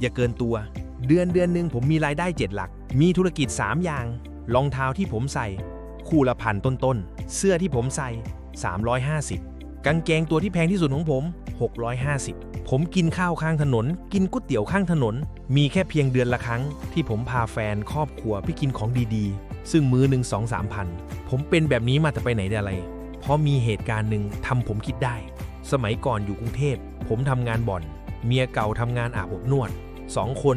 อย่าเกินตัว เดือนเดือนหนึ่งผมมีรายได้เจ็ดหลัก มีธุรกิจ 3 อย่าง รองเท้าที่ผมใส่ คู่ละพันต้นๆ เสื้อที่ผมใส่ 350 กางเกงตัวที่แพงที่สุดของผม 650 ผมกินข้าวข้างถนน กินก๋วยเตี๋ยวข้างถนน มีแค่เพียงเดือนละครั้ง ที่ผมพาแฟนครอบครัวไปกินของดีๆ ซึ่งมือหนึ่งสองสามพัน ผมเป็นแบบนี้มาแต่ไปไหนแต่ไร เพราะมีเหตุการณ์หนึ่งทำผมคิดได้ สมัยก่อนอยู่กรุงเทพ ผมทำงานบ่อนเมียเก่าทำงานอาบอบนวด สองคน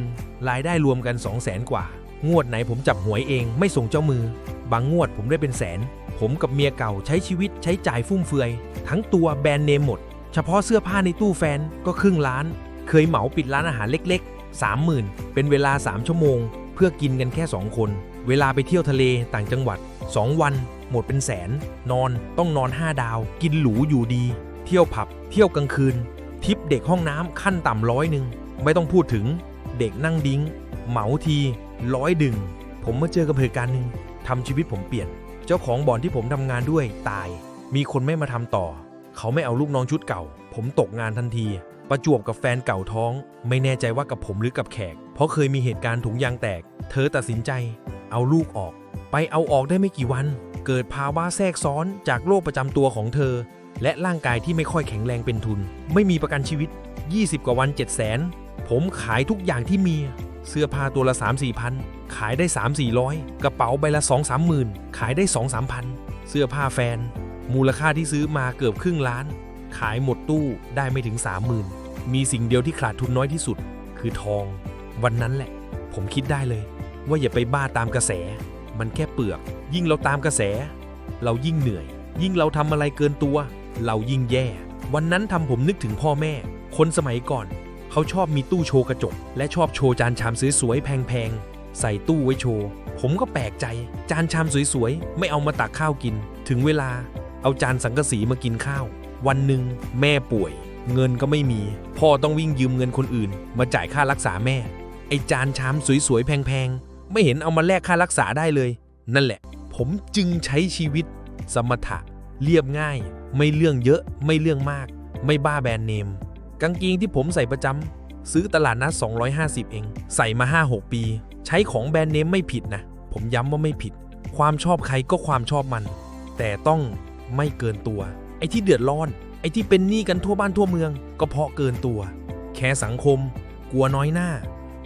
รายได้รวมกัน 2 0 0แสนกว่า งวดไหนผมจับหวยเองไม่ส่งเจ้ามือ บางงวดผมได้เป็นแสน ผมกับเมียเก่าใช้ชีวิตใช้จ่ายฟุ่มเฟือย ทั้งตัวแบรนด์เนมหมด เฉพาะเสื้อผ้าในตู้แฟนก็ครึ่งล้าน เคยเหมาปิดร้านอาหารเล็กๆ 30,000 เป็นเวลา 3 ชั่วโมง เพื่อกินกันแค่ 2 คน เวลาไปเที่ยวทะเลต่างจังหวัด 2 วัน หมดเป็นแสน นอนต้องนอน 5 ดาว กินหรูอยู่ดี เที่ยวผับ เที่ยวกลางคืนทิปเด็กห้องน้ำขั้นต่ำร้อยหนึ่ง ไม่ต้องพูดถึงเด็กนั่งดิ้ง เหมาทีร้อยดึง ผมมาเจอกับเหตุการณ์หนึ่งทำชีวิตผมเปลี่ยน เจ้าของบ่อนที่ผมทำงานด้วยตาย มีคนไม่มาทำต่อ เขาไม่เอาลูกน้องชุดเก่า ผมตกงานทันที ประจวบกับแฟนเก่าท้อง ไม่แน่ใจว่ากับผมหรือกับแขก เพราะเคยมีเหตุการณ์ถุงยางแตก เธอตัดสินใจ เอาลูกออก ไปเอาออกได้ไม่กี่วัน เกิดภาวะแทรกซ้อนจากโรคประจำตัวของเธอ และร่างกายที่ไม่ค่อยแข็งแรงเป็นทุน ไม่มีประกันชีวิต 20 กว่าวัน 7 0 0 0 0 0 ผมขายทุกอย่างที่มี เสื้อผ้าตัวละ 3 4พัน ขายได้ 3 4 0 0 กระเป๋าใบละ 2 3หมื่นขายได้ 2 3พัน เสื้อผ้าแฟน มูลค่าที่ซื้อมาเกือบครึ่งล้าน ขายหมดตู้ได้ไม่ถึง 30,000 มีสิ่งเดียวที่ขาดทุนน้อยที่สุด คือทอง วันนั้นแหละ ผมคิดได้เลย ว่าอย่าไปบ้าตามกระแส มันแค่เปลือก ยิ่งเราตามกระแส เรายิ่งเหนื่อย ยิ่งเราทำอะไรเกินตัว เรายิ่งแย่ วันนั้นทำผมนึกถึงพ่อแม่ คนสมัยก่อน เขาชอบมีตู้โชว์กระจก และชอบโชว์จานชามสวยๆแพงๆ ใส่ตู้ไว้โชว์ ผมก็แปลกใจ จานชามสวยๆ ไม่เอามาตักข้าวกิน ถึงเวลา เอาจานสังกะสีมากินข้าว วันหนึ่งแม่ป่วย เงินก็ไม่มี พ่อต้องวิ่งยืมเงินคนอื่น มาจ่ายค่ารักษาแม่ ไอจานชามสวยๆแพงๆ ไม่เห็นเอามาแลกค่ารักษาได้เลย นั่นแหละ ผมจึงใช้ชีวิต สมถะ เรียบง่าย ไม่เรื่องเยอะ ไม่เรื่องมาก ไม่บ้าแบรนด์เนม กางเกงที่ผมใส่ประจำซื้อตลาดนัด250 เอง ใส่มา 5-6 ปี ใช้ของแบรนด์เนมไม่ผิดนะ ผมย้ำว่าไม่ผิด ความชอบใครก็ความชอบมัน แต่ต้องไม่เกินตัว ไอ้ที่เดือดร้อน ไอ้ที่เป็นหนี้กันทั่วบ้านทั่วเมือง ก็เพราะเกินตัว แค่สังคม กลัวน้อยหน้า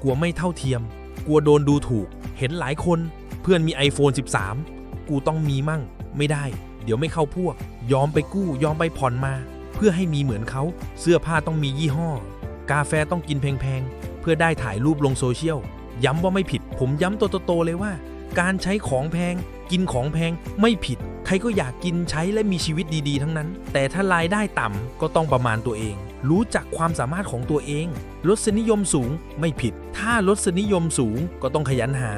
กลัวไม่เท่าเทียม กลัวโดนดูถูก เห็นหลายคนเพื่อนมี iPhone 13 กูต้องมีมั่ง ไม่ได้ เดี๋ยวไม่เข้าพวก ยอมไปกู้ ยอมไปผ่อนมา พื่อให้มีเหมือนเขา เสื้อผ้าต้องมียี่ห้อ กาแฟต้องกินแพงๆ เพื่อได้ถ่ายรูปลงโซเชียล ย้ำว่าไม่ผิด ผมย้ำโตๆเลยว่า การใช้ของแพง กินของแพงไม่ผิด ใครก็อยากกินใช้และมีชีวิตดีๆ ทั้งนั้น แต่ถ้ารายได้ต่ำก็ต้องประมาณตัวเอง รู้จักความสามารถของตัวเองรสนิยมสูงไม่ผิด ถ้ารสนิยมสูงก็ต้องขยันหา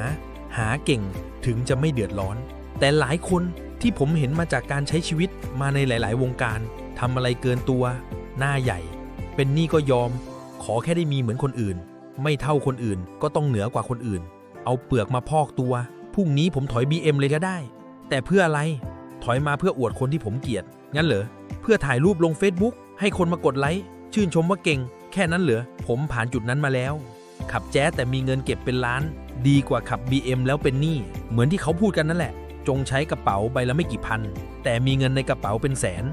หาเก่งถึงจะไม่เดือดร้อน แต่หลายคนที่ผมเห็นมาจากการใช้ชีวิตมาในหลาย ๆ วงการ ทำอะไรเกินตัว หน้าใหญ่ เป็นหนี้ก็ยอม ขอแค่ได้มีเหมือนคนอื่น ไม่เท่าคนอื่นก็ต้องเหนือกว่าคนอื่น เอาเปลือกมาพอกตัวพรุ่งนี้ผมถอย BM เลยก็ได้ แต่เพื่ออะไร ถอยมาเพื่ออวดคนที่ผมเกลียด งั้นเหรอ เพื่อถ่ายรูปลง Facebook ให้คนมากดไลค์ ชื่นชมว่าเก่ง แค่นั้นเหรอ ผมผ่านจุดนั้นมาแล้ว ขับแจ๊สแต่มีเงินเก็บเป็นล้าน ดีกว่าขับ BM แล้วเป็นหนี้ เหมือนที่เขาพูดกันนั่นแหละ จงใช้กระเป๋าใบละไม่กี่พัน แต่มีเงินในกระเป๋าเป็นแสน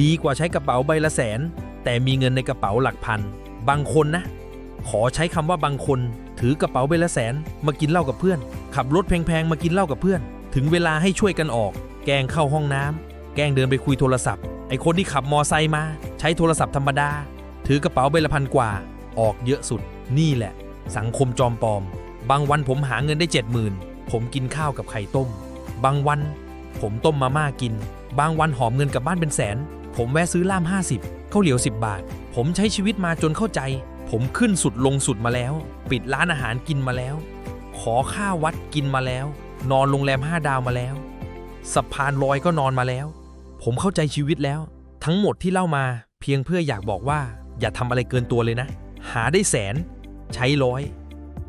ดีกว่าใช้กระเป๋าใบละแสน แต่มีเงินในกระเป๋าหลักพัน บางคนนะ ขอใช้คำว่าบางคน ถือกระเป๋าใบละแสน มากินเหล้ากับเพื่อน ขับรถแพงๆมากินเหล้ากับเพื่อน ถึงเวลาให้ช่วยกันออก แกงเข้าห้องน้ำแกงเดินไปคุยโทรศัพท์ ไอคนที่ขับมอไซค์มา ใช้โทรศัพท์ธรรมดา ถือกระเป๋าใบละพันกว่า ออกเยอะสุด นี่แหละ สังคมจอมปลอม บางวันผมหาเงินได้เจ็ดหมื่นผมกินข้าวกับไข่ต้ม บางวัน ผมต้มมาม่ากิน บางวันหอมเงินกลับบ้านเป็นแสน ผมแวะซื้อล่าม 50ข้าวเหลียว 10 บาท ผมใช้ชีวิตมาจนเข้าใจ ผมขึ้นสุดลงสุดมาแล้ว ปิดร้านอาหารกินมาแล้ว ขอข้าววัดกินมาแล้ว นอนโรงแรม 5 ดาวมาแล้วสะพานลอยก็นอนมาแล้ว ผมเข้าใจชีวิตแล้ว ทั้งหมดที่เล่ามาเพียงเพื่ออยากบอกว่า อย่าทำอะไรเกินตัวเลยนะ หาได้แสน ใช้ร้อย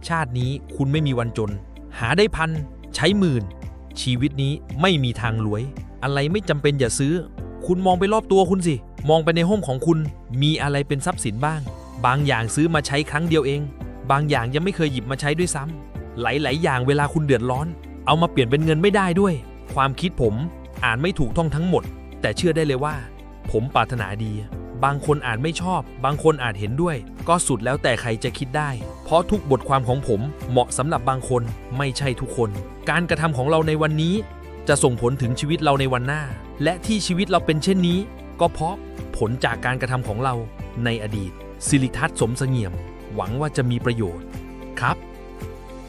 ชาตินี้คุณไม่มีวันจน หาได้พัน ใช้หมื่น ชีวิตนี้ไม่มีทางรวย อะไรไม่จำเป็นอย่าซื้อ คุณมองไปรอบตัวคุณสิ มองไปในห้องของคุณ มีอะไรเป็นทรัพย์สินบ้าง บางอย่างซื้อมาใช้ครั้งเดียวเอง บางอย่างยังไม่เคยหยิบมาใช้ด้วยซ้ำหลาย ๆ อย่างเวลาคุณเดือดร้อน เอามาเปลี่ยนเป็นเงินไม่ได้ด้วย ความคิดผมอ่านไม่ถูกต้องทั้งหมด แต่เชื่อได้เลยว่า ผมปรารถนาดี บางคนอ่านไม่ชอบ บางคนอาจเห็นด้วย ก็สุดแล้วแต่ใครจะคิดได้ เพราะทุกบทความของผมเหมาะสำหรับบางคนไม่ใช่ทุกคน การกระทำของเราในวันนี้ จะส่งผลถึงชีวิตเราในวันหน้า และที่ชีวิตเราเป็นเช่นนี้ ก็เพราะผลจากการกระทำของเราในอดีต สิริทัศน์สมเสงี่ยม หวังว่าจะมีประโยชน์ครับ